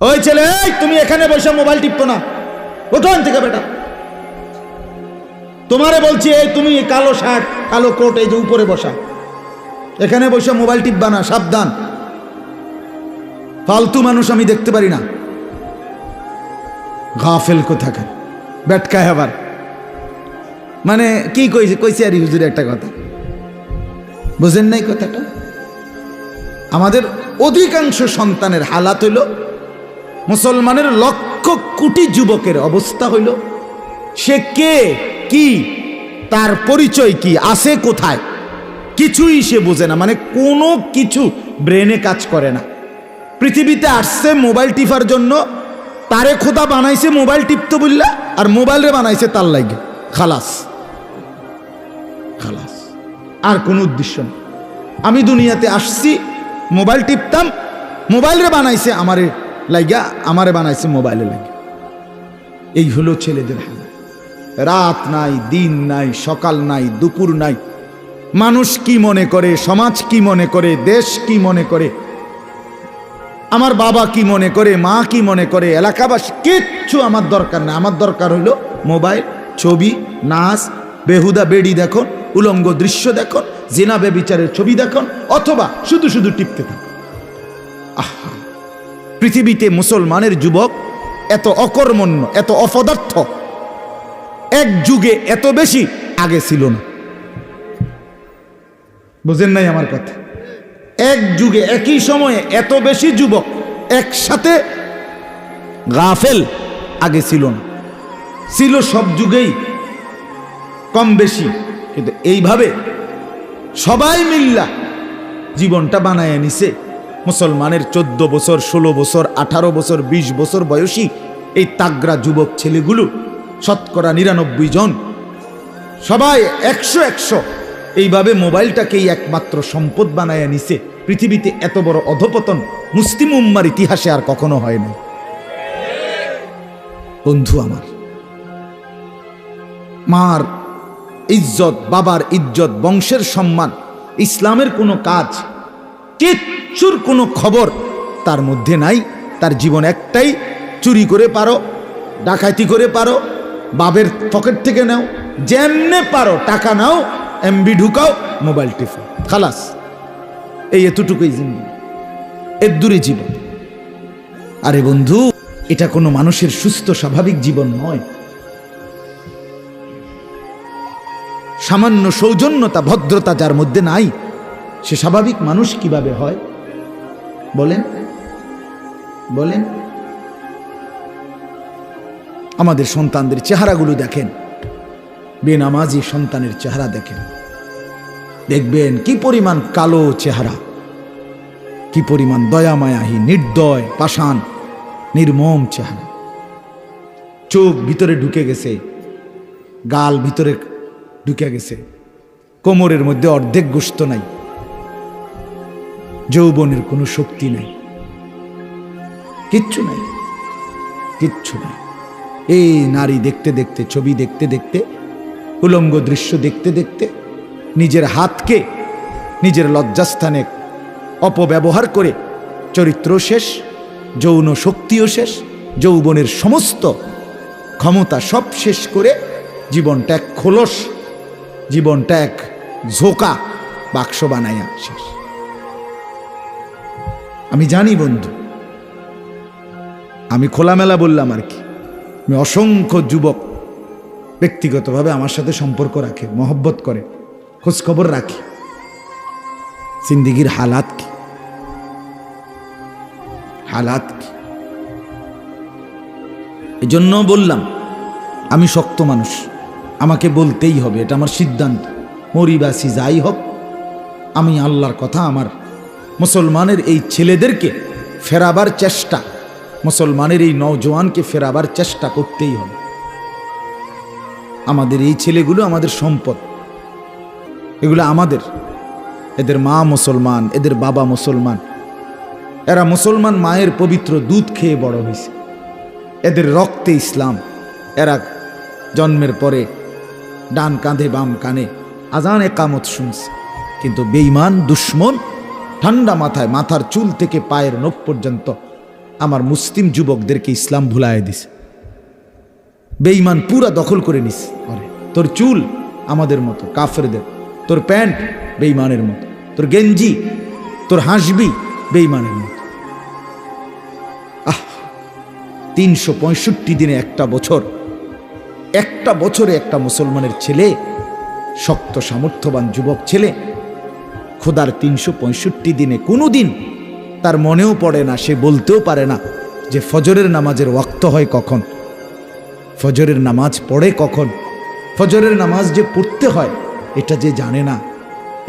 ওই ছেলে তুমি এখানে বসে মোবাইল টিপতো না। ওঠান থেকে বেটা। তোমারে বলছি, এই, তুমি কালো শার্ট, কালো কোট, এই যে উপরে বসা। এখানে বসে মোবাইল টিপবা না, সাবধান। ফালতু মানুষ আমি দেখতে পারি না। গাফেল কোথাকার। বেটকায় আবার। মানে কি কইছে কইছে আর হুজুর একটা কথা। বুঝেন নাই কথাটা? আমাদের অধিকাংশ সন্তানের হালাত হইল মুসলমানের লক্ষ কোটি যুবকের অবস্থা হইল। সে কে, কি, তার পরিচয় কি, আছে কোথায়? কিছুই সে বোঝে না। মানে কোনো কিছু ব্রেনে কাজ করে না। পৃথিবীতে আসছে মোবাইল টিপার জন্য। তারে খোদা বানাইছে মোবাইল টিপতে বললা আর মোবাইলে বানাইছে তার লাগে। খালাস। খালাস। আর কোনো উদ্দেশ্য নেই। আমি দুনিয়াতে আসছি, মোবাইল টিপতাম মোবাইলে বানাইছে আমারে লাগিয়া আমারে বানাইছে মোবাইলে লাগে। এই হলো ছেলেদের হাল। রাত নাই, দিন নাই, সকাল নাই, দুপুর নাই। মানুষ কি মনে করে, সমাজ কি মনে করে, দেশ কি মনে করে, আমার বাবা কি মনে করে, মা কি মনে করে, এলাকাবাসী কিচ্ছু আমার দরকার নেই। আমার দরকার হইল মোবাইল, ছবি, নাচ, বেহুদা বেড়ি দেখুন, উলঙ্গ দৃশ্য দেখুন, জেনা বেবিচারের ছবি দেখুন, অথবা শুধু শুধু টিপতে থাকুন। আহা। পৃথিবীতে মুসলমানের যুবক এত অকর্মণ্য, এত অপদার্থ, এক যুগে এত বেশি আগে ছিল না। বুঝেন নাই আমার কথা? এক যুগে একই সময়ে এত বেশি যুবক একসাথে গাফেল আগে ছিল না। ছিল সব যুগেই কম বেশি, কিন্তু এইভাবে সবাই মিল্লা জীবনটা বানায় নিছে। মুসলমানের চোদ্দ বছর, ষোলো বছর, আঠারো বছর ২০ বছর বয়সী এই তাগরা যুবক ছেলেগুলো, শতকরা নিরানব্বই জন, সবাই একশো একশো। এইভাবে মোবাইলটাকেই একমাত্র সম্পদ বানায় নিছে। পৃথিবীতে এত বড় অধপতন মুসলিম উম্মার ইতিহাসে আর কখনো হয় না বন্ধু আমার, মার ইজ্জত, বাবার ইজ্জত, বংশের সম্মান, ইসলামের কোনো কাজ কিচ্ছুর কোনো খবর তার মধ্যে নাই। তার জীবন একটাই, চুরি করে পারো, ডাকাতি করে পারো বাবের পকেট থেকে নাও, যেমনে পারো টাকা নাও এমবি ঢুকাও, মোবাইল টিফো খালাস। এই এতটুকুই জিন্দি এর দূরে জীবন। আরে বন্ধু, এটা কোনো মানুষের সুস্থ, স্বাভাবিক জীবন নয়। সামান্য সৌজন্যতা, ভদ্রতা যার মধ্যে নাই সে স্বাভাবিক মানুষ কীভাবে হয়? বলেন। বলেন। আমাদের সন্তানদের চেহারাগুলো দেখেন। বেনামাজি সন্তানের চেহারা দেখেন। দেখবেন কি পরিমাণ কালো চেহারা। কি পরিমাণ দয়া দয়ামায়াহী, নির্দয়, পাষাণ, নির্মম চেহারা। চোখ ভিতরে ঢুকে গেছে, গাল ভিতরে ঢুকে গেছে। কোমরের মধ্যে অর্ধেক গোস্ত নাই। যৌবনের কোনো শক্তি নেই। কিচ্ছু নাই কিচ্ছু নাই। এই নারী দেখতে দেখতে, ছবি দেখতে দেখতে, উলঙ্গ দৃশ্য দেখতে দেখতে, নিজের হাতকে, নিজের লজ্জাস্থানে অপব্যবহার করে চরিত্র শেষ, যৌন শক্তিও শেষ, যৌবনের সমস্ত ক্ষমতা সব শেষ করে জীবনটা এক খোলস, জীবনটা এক ঝোকা বাক্স বানাইয়া শেষ। আমি জানি বন্ধু। আমি খোলামেলা বললাম আর কি। আমি অসংখ্য যুবক ব্যক্তিগতভাবে আমার সাথে সম্পর্ক রাখে, মহব্বত করে, খোঁজখবর রাখি। জিন্দিগির হালাত কি? হালাত কি? এজন্য বললাম, আমি শক্ত মানুষ, আমাকে বলতেই হবে, এটা আমার সিদ্ধান্ত। মরিবাসী যাই হোক, আমি আল্লাহর কথা আমার মুসলমানের এই ছেলেদেরকে ফেরাবার চেষ্টা, মুসলমানের এই নওজোয়ানকে ফেরাবার চেষ্টা করতেই হবে। আমাদের এই ছেলেগুলো আমাদের সম্পদ। এগুলো আমাদের। এদের মা মুসলমান, এদের বাবা মুসলমান। এরা মুসলমান মায়ের পবিত্র দুধ খেয়ে বড় হয়েছে। এদের রক্তে ইসলাম। এরা জন্মের পরে ডান কাঁধে বাম কানে আজান একামত শুনছে। কিন্তু বেইমান দুশ্মন ঠান্ডা মাথায় মাথার চুল থেকে পায়ের নখ পর্যন্ত আমার মুসলিম যুবকদেরকে ইসলাম ভুলায় দিছে। বেঈমান পুরা দখল করে নিস করে তোর চুল আমাদের মতো, কাফেরদের। তোর প্যান্ট বেঈমানের মতো। তোর গেঞ্জি, তোর হাসবি বেঈমানের মতো। আহ, তিনশো পঁয়ষট্টি দিনে একটা বছর, একটা বছরে একটা মুসলমানের ছেলে, শক্ত সামর্থ্যবান যুবক ছেলে খোদার তিনশো পঁয়ষট্টি দিনে কোনো দিন তার মনেও পড়ে না, সে বলতেও পারে না যে ফজরের নামাজের ওয়াক্ত হয় কখন। ফজরের নামাজ পড়ে কখন? ফজরের নামাজ যে পড়তে হয়, এটা যে জানে না।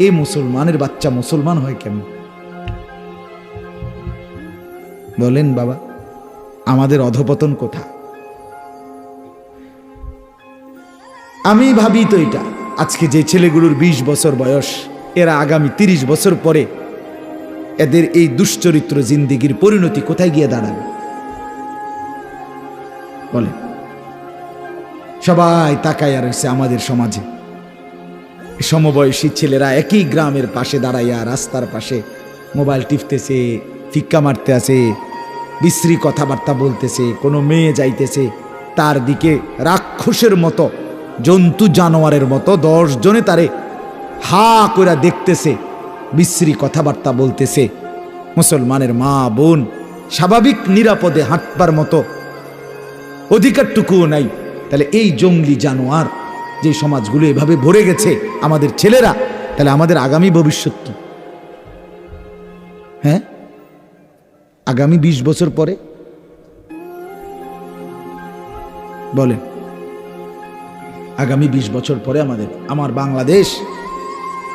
এ মুসলমানের বাচ্চা মুসলমান হয় কেমন? বলেন বাবা, আমাদের অধপতন কোথা? আমি ভাবি তো এটা, আজকে যে ছেলেগুলোর ২০ বছর বয়স এরা আগামী ৩০ বছর পরে এদের এই দুশ্চরিত্র জিন্দিগির পরিণতি কোথায় গিয়ে দাঁড়াবে? বলেন। সবাই তাকাইয়া রয়েছে আমাদের সমাজে। সমবয়সী ছেলেরা একই গ্রামের পাশে দাঁড়াইয়া রাস্তার পাশে মোবাইল টিপতেছে, ফিক্কা মারতে আছে, বিশ্রী কথাবার্তা বলতেছে, কোনো মেয়ে যাইতেছে, তার দিকে রাক্ষসের মতো, জন্তু জানোয়ারের মতো দশ জনে তারে হা করে দেখতেছে, বিশ্রী কথাবার্তা বলতেছে। মুসলমানের মা বোন স্বাভাবিক নিরাপদে হাঁটবার মতো অধিকারটুকুও নাই। তাহলে এই জঙ্গলি জানোয়ার যে সমাজগুলো এভাবে ভরে গেছে, আমাদের ছেলেরা, তাহলে আমাদের আগামী ভবিষ্যৎ কি? হ্যাঁ? আগামী ২০ বছর পরে? বলেন। আগামী ২০ বছর পরে আমাদের, আমার বাংলাদেশ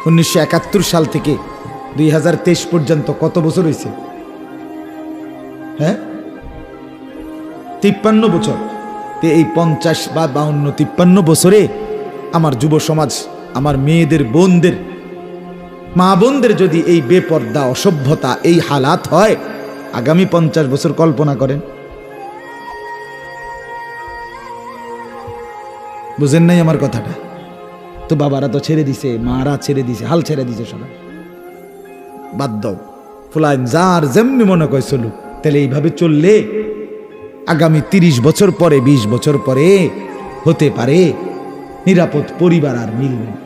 উনিশশো একাত্তর সাল থেকে দুই হাজার তেইশ পর্যন্ত কত বছর হয়েছে হ্যাঁ? তিপ্পান্ন বছর। তে এই পঞ্চাশ বা বাউন্ন তিপ্পান্ন বছরে আমার যুব সমাজ, আমার মেয়েদের, বোনদের, মা বোনদের যদি এই বেপর্দা, অসভ্যতা, এই হালাত হয়, আগামী পঞ্চাশ বছর কল্পনা করেন। বুঝেন নাই আমার কথাটা? তো বাবারা তো ছেড়ে দিছে, মারা ছেড়ে দিছে, হাল ছেড়ে দিছে সবাই। বাদ দাও। ফুলাইন, যার যেমনি মনে কয় চলুক, তাহলে এইভাবে চললে আগামী তিরিশ বছর পরে ২০ বছর পরে হতে পারে, নিরাপদ পরিবার আর মিলবে না।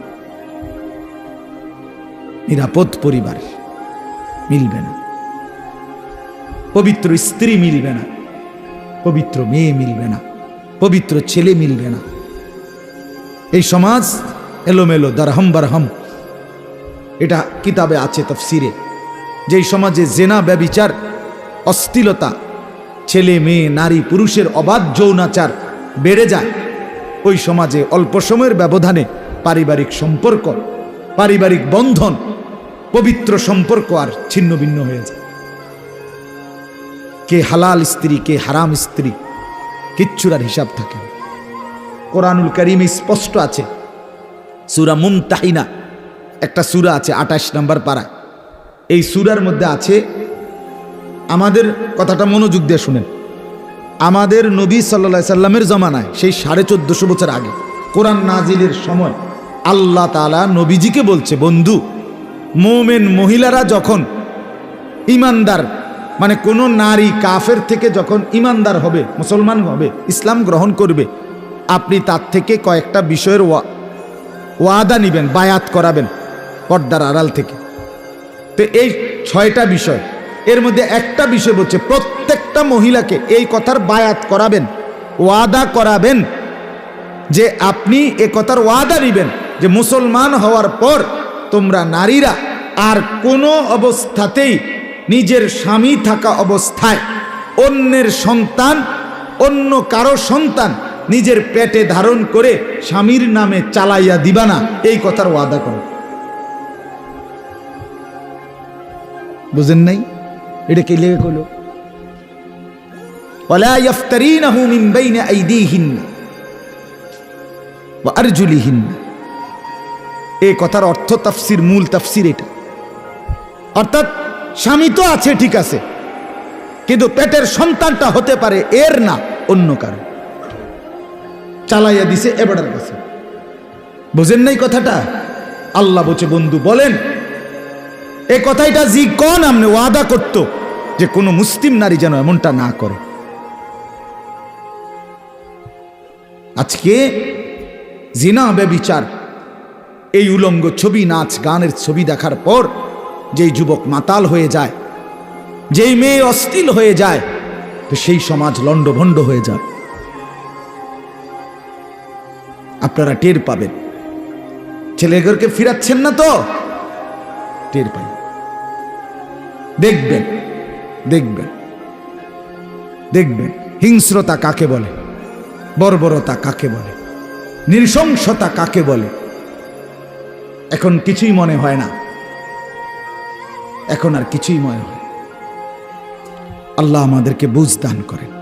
নিরাপদ পরিবার মিলবে না। পবিত্র স্ত্রী মিলবে না, পবিত্র মেয়ে মিলবে না, পবিত্র ছেলে মিলবে না। এই সমাজ এলোমেলো দারহম বারহম। এটা কিতাবে আছে তফসিরে, যেই সমাজে জেনা, ব্যবিচার, অস্থিলতা, ছেলে, মেয়ে, নারী, পুরুষের অবাধ যৌনাচার বেড়ে যায়। ওই সমাজে অল্প সময়ের ব্যবধানে পারিবারিক সম্পর্ক, পারিবারিক বন্ধন, পবিত্র সম্পর্ক আর ছিন্ন ভিন্ন হয়ে যায়। কে হালাল স্ত্রী, কে হারাম স্ত্রী, কিচ্ছুর আর হিসাব থাকে। কোরআনুল করিমে স্পষ্ট আছে সুরা মুমতাহিনা একটা সুরা আছে, আঠাশ নম্বর পাড়া এই সুরার মধ্যে আছে, আমাদের কথাটা মনোযোগ দিয়ে শুনেন। আমাদের নবী সাল্লা সাল্লামের জমানায়, সেই সাড়ে চোদ্দশো বছর আগে, কোরআন নাজিলের সময়, আল্লাহ তালা নবীজিকে বলছে, বন্ধু, মোমেন মহিলারা যখন ইমানদার মানে কোনো নারী কাফের থেকে যখন ইমানদার হবে, মুসলমান হবে, ইসলাম গ্রহণ করবে, আপনি তার থেকে কয়েকটা বিষয়ের ওয়াদা নিবেন, বায়াত করাবেন পর্দার আড়াল থেকে। তো এই ছয়টা বিষয়, এর মধ্যে একটা বিষয় বলছে, প্রত্যেকটা মহিলাকে এই কথার বায়াত করাবেন, ওয়াদা করাবেন যে আপনি এ কথার ওয়াদা নিবেন যে মুসলমান হওয়ার পর তোমরা নারীরা আর কোনো অবস্থাতেই নিজের স্বামী থাকা অবস্থায় অন্যের সন্তান, অন্য কারও সন্তান নিজের পেটে ধারণ করে স্বামীর নামে চালাইয়া দিবা না। এই কথার ওয়াদা কর। বুঝেন নাই? এটা কে লেগে করল এ কথার অর্থ মূল এটা। অর্থাৎ স্বামী তো আছে, ঠিক আছে। কিন্তু পেটের সন্তানটা হতে পারে এর না, অন্য কারণ চালাইয়া দিছে, এবারের কাছে। বুঝেন নাই কথাটা? আল্লাহ বলছে, বন্ধু, বলেন। এ কথাইটা জি কন আমনে ওয়াদা করত যে কোনো মুসলিম নারী যেন এমনটা না করে। আজকে জিনা ব্যবিচার, এই উলঙ্গ ছবি, নাচ গানের ছবি দেখার পর যেই যুবক মাতাল হয়ে যায়, যেই মেয়ে অস্থিল হয়ে যায়, তো সেই সমাজ লণ্ডভণ্ড হয়ে যায়। আপনারা টের পাবেন। ছেলেদেরকে ফিরাচ্ছেন না তো? টের পাই। দেখবেন দেখবেন দেখবেন, হিংস্রতা কাকে বলে? বর্বরতা কাকে বলে? নৃশংসতা কাকে বলে? এখন কিছুই মনে হয় না। এখন আর কিছুই মনে হয় আল্লাহ আমাদেরকে বুঝ দান করেন।